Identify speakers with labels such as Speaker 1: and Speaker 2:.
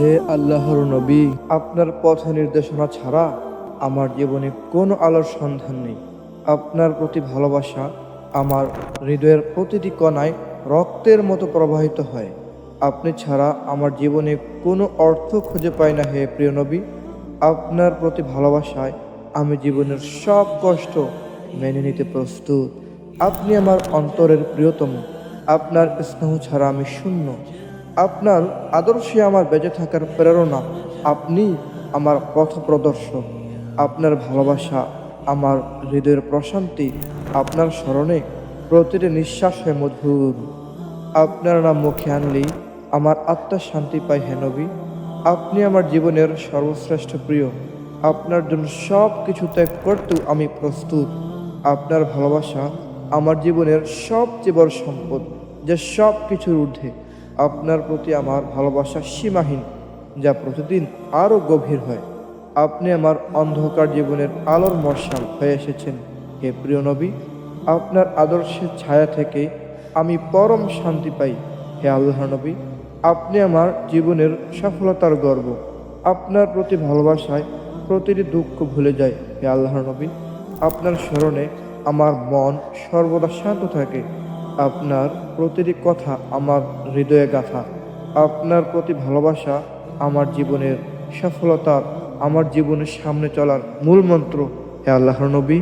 Speaker 1: হে আল্লাহর নবী, আপনার পথ নির্দেশনা ছাড়া আমার জীবনে কোনো আলোর সন্ধান নেই। আপনার প্রতি ভালোবাসা আমার হৃদয়ের প্রতিটি কণায় রক্তের মতো প্রবাহিত হয়। আপনি ছাড়া আমার জীবনে কোনো অর্থ খুঁজে পাই না হে প্রিয় নবী। আপনার প্রতি ভালোবাসায় আমি জীবনের সব কষ্ট মেনে নিতে প্রস্তুত। আপনি আমার অন্তরের প্রিয়তম। আপনার স্নেহ ছাড়া আমি শূন্য। আপনার আদর্শে আমার বেঁচে থাকার প্রেরণা। আপনি আমার পথ প্রদর্শক। আপনার ভালোবাসা, আমার হৃদয়ের প্রশান্তি আপনার স্মরণে প্রতিটি নিঃশ্বাসে মধুর। আপনার নাম মুখে আনলেই আমার আত্মা শান্তি পায় হেনবি আপনি আমার জীবনের সর্বশ্রেষ্ঠ প্রিয়। আপনার জন্য সব কিছু ত্যাগ করতেও আমি প্রস্তুত। আপনার ভালোবাসা আমার জীবনের সবচেয়ে বড় সম্পদ, যা সব কিছুর ঊর্ধ্বে। আপনার প্রতি আমার ভালোবাসা সীমাহীন, যা প্রতিদিন আরও গভীর হয়। আপনি আমার অন্ধকার জীবনের আলোর মশাল হয়ে এসেছেন, হে প্রিয় নবী। আপনার আদর্শের ছায়া থেকে আমি পরম শান্তি পাই, হে আল্লাহ নবী। আপনি আমার জীবনের সফলতার গর্ব। আপনার প্রতি ভালোবাসায় প্রতিটি দুঃখ ভুলে যায়, হে আল্লাহ নবী। আপনার স্মরণে আমার মন সর্বদা শান্ত থাকে আপনার প্রতিটি কথা আমার হৃদয়ে গাথা। আপনার প্রতি ভালোবাসা আমার জীবনের সফলতা, আমার জীবনের সামনে চলার মূল মন্ত্র। হে আল্লাহর নবী।